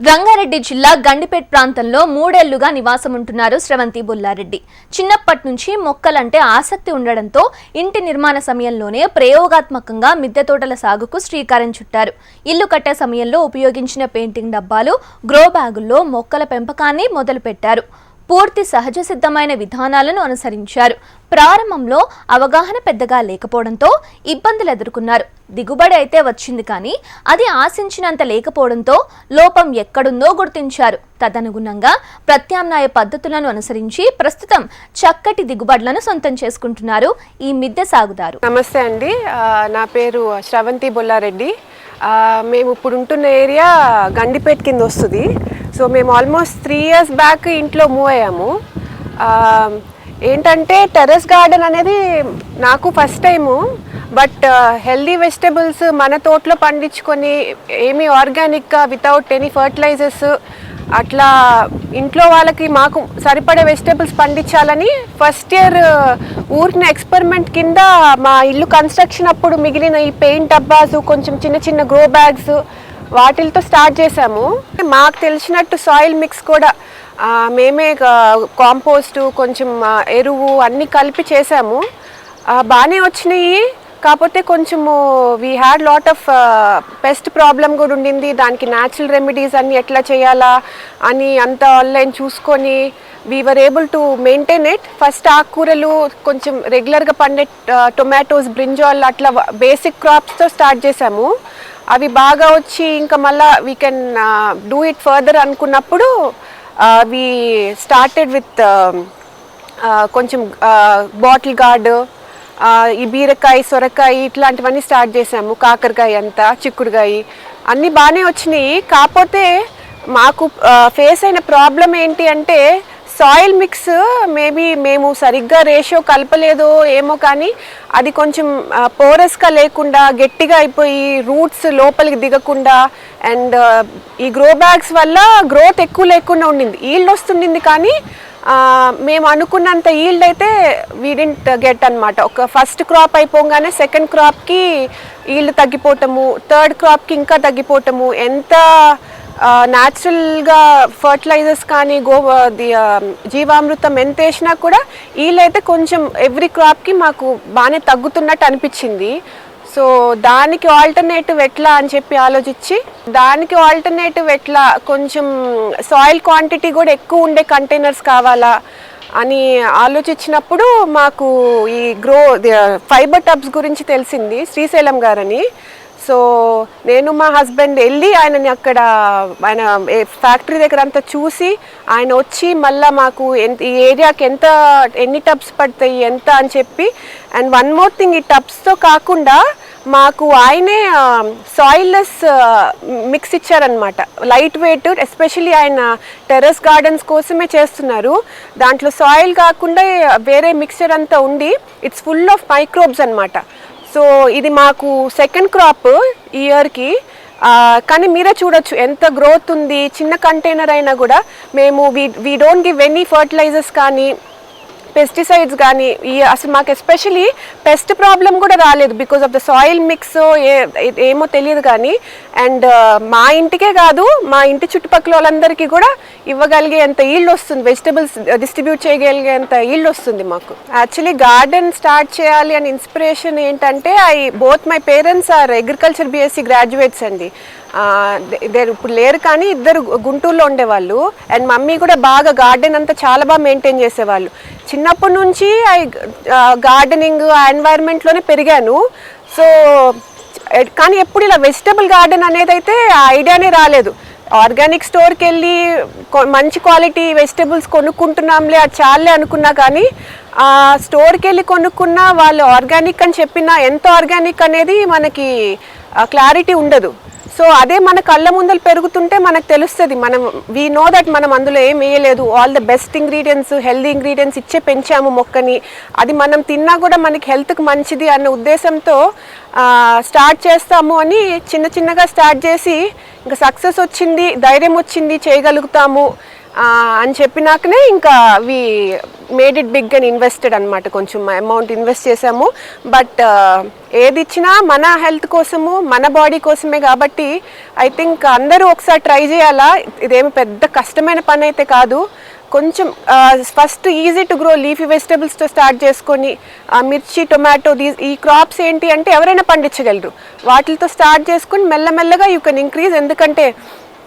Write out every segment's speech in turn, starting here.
రంగారెడ్డి జిల్లా గండిపేట్ ప్రాంతంలో మూడేళ్ళుగా నివాసముంటున్నారు స్రవంతి బుల్లారెడ్డి. చిన్నప్పటి నుంచి మొక్కలంటే ఆసక్తి ఉండడంతో ఇంటి నిర్మాణ సమయంలోనే ప్రయోగాత్మకంగా మిద్దె తోటల సాగుకు శ్రీకారం చుట్టారు. ఇల్లు కట్టే సమయంలో ఉపయోగించిన పెయింటింగ్ డబ్బాలు గ్రో బ్యాగుల్లో మొక్కల పెంపకాన్ని మొదలుపెట్టారు. పూర్తి సహజ సిద్ధమైన విధానాలను అనుసరించారు. ప్రారంభంలో అవగాహన పెద్దగా లేకపోవడంతో ఇబ్బందులు ఎదుర్కొన్నారు. దిగుబడి అయితే వచ్చింది కానీ అది ఆశించినంత లేకపోవడంతో లోపం ఎక్కడుందో గుర్తించారు. తదనుగుణంగా ప్రత్యామ్నాయ పద్ధతులను అనుసరించి ప్రస్తుతం చక్కటి దిగుబడులను సొంతం చేసుకుంటున్నారు ఈ మిద్దె సాగుదారు. నమస్తే అండి. నా పేరు శ్రవంతి బొల్లారెడ్డి. మేము ఇప్పుడు ఉంటున్న ఏరియా గండిపేట కింద వస్తుంది. సో మేము ఆల్మోస్ట్ త్రీ ఇయర్స్ బ్యాక్ ఇంట్లో మూవ్ అయ్యాము. ఏంటంటే టెర్రస్ గార్డెన్ అనేది నాకు first time but healthy vegetables మన తోటలో పండించుకొని ఏమీ ఆర్గానిక్గా వితౌట్ ఎనీ ఫర్టిలైజర్స్ అట్లా ఇంట్లో వాళ్ళకి మాకు సరిపడే వెజిటేబుల్స్ పండించాలని ఫస్ట్ ఇయర్ ఊరిన ఎక్స్పెరిమెంట్ కింద మా ఇల్లు కన్స్ట్రక్షన్ అప్పుడు మిగిలిన ఈ పెయింట్ డబ్బాస్ కొంచెం చిన్న చిన్న గ్రో బ్యాగ్స్ వాటిలతో స్టార్ట్ చేసాము మాకు తెలిసినట్టు సాయిల్ మిక్స్ కూడా మేమే కాంపోస్టు కొంచెం ఎరువు అన్నీ కలిపి చేసాము బాగానే వచ్చినాయి. కాకపోతే కొంచెము we had lot of pest problem కూడా ఉండింది. దానికి న్యాచురల్ రెమెడీస్ అన్ని ఎట్లా చేయాలా అని అంత ఆన్లైన్ చూసుకొని we are able to maintain it first ఆకుకూరలు కొంచెం రెగ్యులర్గా పండే టొమాటోస్ బ్రింజాల్ అట్లా బేసిక్ క్రాప్స్తో స్టార్ట్ చేసాము అవి బాగా వచ్చి ఇంకా మళ్ళా we can do it further అనుకున్నప్పుడు వి స్టార్టెడ్ విత్ కొంచెం uh, బాటిల్ గార్డ్ uh, ఈ బీరకాయ సొరకాయ ఇట్లాంటివన్నీ స్టార్ట్ చేసాము. కాకరకాయ అంతా చిక్కుడుకాయ అన్నీ బాగానే వచ్చినాయి. కాకపోతే మాకు uh, ఫేస్ అయిన ప్రాబ్లం ఏంటి అంటే సాయిల్ మిక్స్ మేబీ మేము సరిగ్గా రేషియో కలపలేదో ఏమో కానీ అది కొంచెం పోరస్గా లేకుండా గట్టిగా అయిపోయి రూట్స్ లోపలికి దిగకుండా అండ్ ఈ గ్రో బ్యాగ్స్ వల్ల గ్రోత్ ఎక్కువ లేకుండా ఉండింది. ఈల్డ్ వస్తుండింది కానీ మేము అనుకున్నంత ఈల్డ్ అయితే వీడింట్ గెట్ అన్నమాట. ఒక ఫస్ట్ క్రాప్ అయిపోగానే సెకండ్ క్రాప్కి ఈల్డ్ తగ్గిపోవటము థర్డ్ క్రాప్కి ఇంకా తగ్గిపోవటము ఎంత న్యాచురల్గా ఫర్టిలైజర్స్ కానీ గో జీవామృతం ఎంత వేసినా కూడా వీళ్ళైతే కొంచెం ఎవ్రీ క్రాప్కి మాకు బాగానే తగ్గుతున్నట్టు అనిపించింది. సో దానికి ఆల్టర్నేటివ్ ఎట్లా అని చెప్పి ఆలోచించి దానికి ఆల్టర్నేటివ్ ఎట్లా కొంచెం సాయిల్ క్వాంటిటీ కూడా ఎక్కువ ఉండే కంటైనర్స్ కావాలా అని ఆలోచించినప్పుడు మాకు ఈ గ్రో ఫైబర్ టబ్స్ గురించి తెలిసింది శ్రీశైలం గారని. సో నేను మా హస్బెండ్ వెళ్ళి ఆయనని అక్కడ ఆయన ఫ్యాక్టరీ దగ్గర అంతా చూసి ఆయన వచ్చి మళ్ళీ మాకు ఎంత ఈ ఏరియాకి ఎంత ఎన్ని టబ్స్ పడతాయి ఎంత అని చెప్పి అండ్ వన్ మోర్ థింగ్ ఈ టబ్స్తో కాకుండా మాకు ఆయనే సాయిల్లెస్ మిక్స్ ఇచ్చారనమాట లైట్ వెయిట్ ఎస్పెషలీ ఆయన టెర్రస్ గార్డెన్స్ కోసమే చేస్తున్నారు. దాంట్లో సాయిల్ కాకుండా వేరే మిక్చర్ అంతా ఉండి ఇట్స్ ఫుల్ ఆఫ్ మైక్రోబ్స్ అన్నమాట. సో ఇది మాకు సెకండ్ క్రాప్ ఇయర్కి కానీ మీరే చూడొచ్చు ఎంత గ్రోత్ ఉంది చిన్న కంటైనర్ అయినా కూడా మేము we we don't give any fertilizers కానీ పెస్టిసైడ్స్ కానీ ఈ అసలు మాకు ఎస్పెషలీ పెస్ట్ ప్రాబ్లం కూడా రాలేదు because of the soil mix ఏమో తెలియదు కానీ అండ్ uh, మా ఇంటికే కాదు మా ఇంటి చుట్టుపక్కల వాళ్ళందరికీ కూడా ఇవ్వగలిగే అంత ఈల్డ్ వస్తుంది. వెజిటబుల్స్ డిస్ట్రిబ్యూట్ చేయగలిగే అంత ఈల్డ్ వస్తుంది మాకు. యాక్చువల్లీ గార్డెన్ స్టార్ట్ చేయాలి అని ఇన్స్పిరేషన్ ఏంటంటే I both my parents are agriculture BSc graduates అండి. ఇద్దరు ఇప్పుడు లేరు కానీ ఇద్దరు గుంటూరులో ఉండేవాళ్ళు. అండ్ మమ్మీ కూడా బాగా గార్డెన్ అంతా చాలా బాగా మెయింటైన్ చేసేవాళ్ళు. చిన్నప్పటి నుంచి గార్డెనింగ్ ఆ ఎన్వైర్న్మెంట్లోనే పెరిగాను. సో కానీ ఎప్పుడు ఇలా వెజిటబుల్ గార్డెన్ అనేది అయితే ఐడియానే రాలేదు. ఆర్గానిక్ స్టోర్కి వెళ్ళి మంచి క్వాలిటీ వెజిటబుల్స్ కొనుక్కుంటున్నాంలే అది చాలే అనుకున్నా కానీ ఆ స్టోర్కి వెళ్ళి కొనుక్కున్న వాళ్ళు ఆర్గానిక్ అని చెప్పినా ఎంత ఆర్గానిక్ అనేది మనకి క్లారిటీ ఉండదు. సో అదే మన కళ్ళ ముందలు పెరుగుతుంటే మనకు తెలుస్తుంది. మనం వీ నో దట్ మనం అందులో ఏం వేయలేదు. All the best ingredients healthy ingredients ఇచ్చే పెంచాము మొక్కని. అది మనం తిన్నా కూడా మనకి హెల్త్కి మంచిది అన్న ఉద్దేశంతో స్టార్ట్ చేస్తాము అని చిన్న చిన్నగా స్టార్ట్ చేసి ఇంకా సక్సెస్ వచ్చింది ధైర్యం వచ్చింది చేయగలుగుతాము. అని చెప్పినాకనే ఇంకా we made it big and invested అనమాట కొంచెం అమౌంట్ ఇన్వెస్ట్ చేసాము. బట్ ఏది ఇచ్చినా మన హెల్త్ కోసము మన బాడీ కోసమే కాబట్టి ఐ థింక్ అందరూ ఒకసారి ట్రై చేయాలా? ఇదేమి పెద్ద కష్టమైన పని అయితే కాదు. కొంచెం first easy to grow leafy వెజిటబుల్స్తో start చేసుకొని మిర్చి టొమాటో దీస్ ఈ క్రాప్స్ ఏంటి అంటే ఎవరైనా పండించగలరు. వాటితో స్టార్ట్ చేసుకొని మెల్లమెల్లగా యూ కెన్ ఇంక్రీజ్ ఎందుకంటే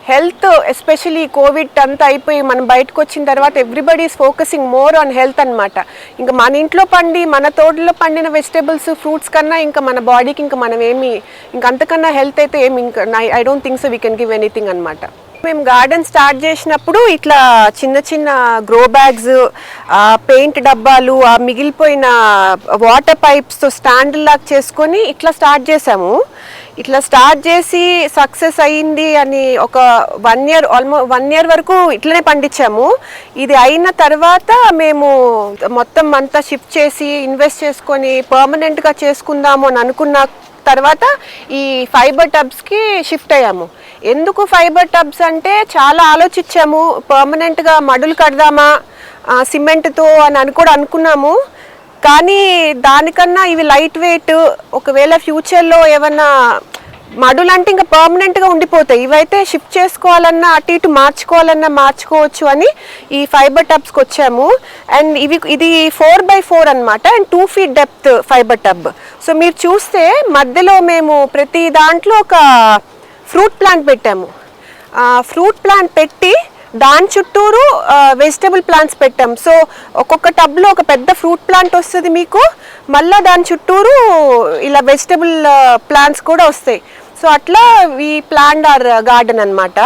హెల్త్ ఎస్పెషలీ కోవిడ్ అంతా అయిపోయి మనం బయటకు వచ్చిన తర్వాత everybody is focusing more on health అనమాట ఇంకా మన ఇంట్లో పండి మన తోటలో పండిన వెజిటేబుల్స్ ఫ్రూట్స్ కన్నా ఇంకా మన బాడీకి ఇంకా మనం ఏమి ఇంకా అంతకన్నా హెల్త్ అయితే ఏమి ఇంకా I don't think so we can give anything అనమాట మేము గార్డెన్ స్టార్ట్ చేసినప్పుడు ఇట్లా చిన్న చిన్న గ్రో బ్యాగ్స్ పెయింట్ డబ్బాలు ఆ మిగిలిపోయిన వాటర్ పైప్స్తో స్టాండ్ లాగా చేసుకొని ఇట్లా స్టార్ట్ చేసాము. ఇట్లా స్టార్ట్ చేసి సక్సెస్ అయింది అని ఒక one year almost one year వరకు ఇట్లనే పండించాము. ఇది అయిన తర్వాత మేము మొత్తం అంతా షిఫ్ట్ చేసి ఇన్వెస్ట్ చేసుకొని పర్మనెంట్గా చేసుకుందాము అని అనుకున్న తర్వాత ఈ ఫైబర్ టబ్స్కి షిఫ్ట్ అయ్యాము. ఎందుకు ఫైబర్ టబ్స్ అంటే చాలా ఆలోచించాము. పర్మనెంట్గా మడులు కడదామా సిమెంట్తో అని అని కూడా అనుకున్నాము. కానీ దానికన్నా ఇవి లైట్ వెయిట్ ఒకవేళ ఫ్యూచర్లో ఏమన్నా మడులు అంటే ఇంకా పర్మనెంట్గా ఉండిపోతాయి. ఇవైతే షిఫ్ట్ చేసుకోవాలన్నా అటు ఇటు మార్చుకోవాలన్నా మార్చుకోవచ్చు అని ఈ ఫైబర్ టబ్స్కి వచ్చాము. అండ్ ఇవి ఇది ఫోర్ బై ఫోర్ అనమాట and two feet depth fibre tub so మీరు చూస్తే మధ్యలో మేము ప్రతి దాంట్లో ఒక ఫ్రూట్ ప్లాంట్ పెట్టాము. ఫ్రూట్ ప్లాంట్ పెట్టి దాని చుట్టూరు వెజిటబుల్ ప్లాంట్స్ పెట్టాం. సో ఒక్కొక్క టబ్లో ఒక పెద్ద ఫ్రూట్ ప్లాంట్ వస్తుంది మీకు. మళ్ళీ దాని చుట్టూరు ఇలా వెజిటబుల్ ప్లాంట్స్ కూడా వస్తాయి. సో అట్లా ఈ ప్లాండ్ ఆర్ గార్డెన్ అన్నమాట.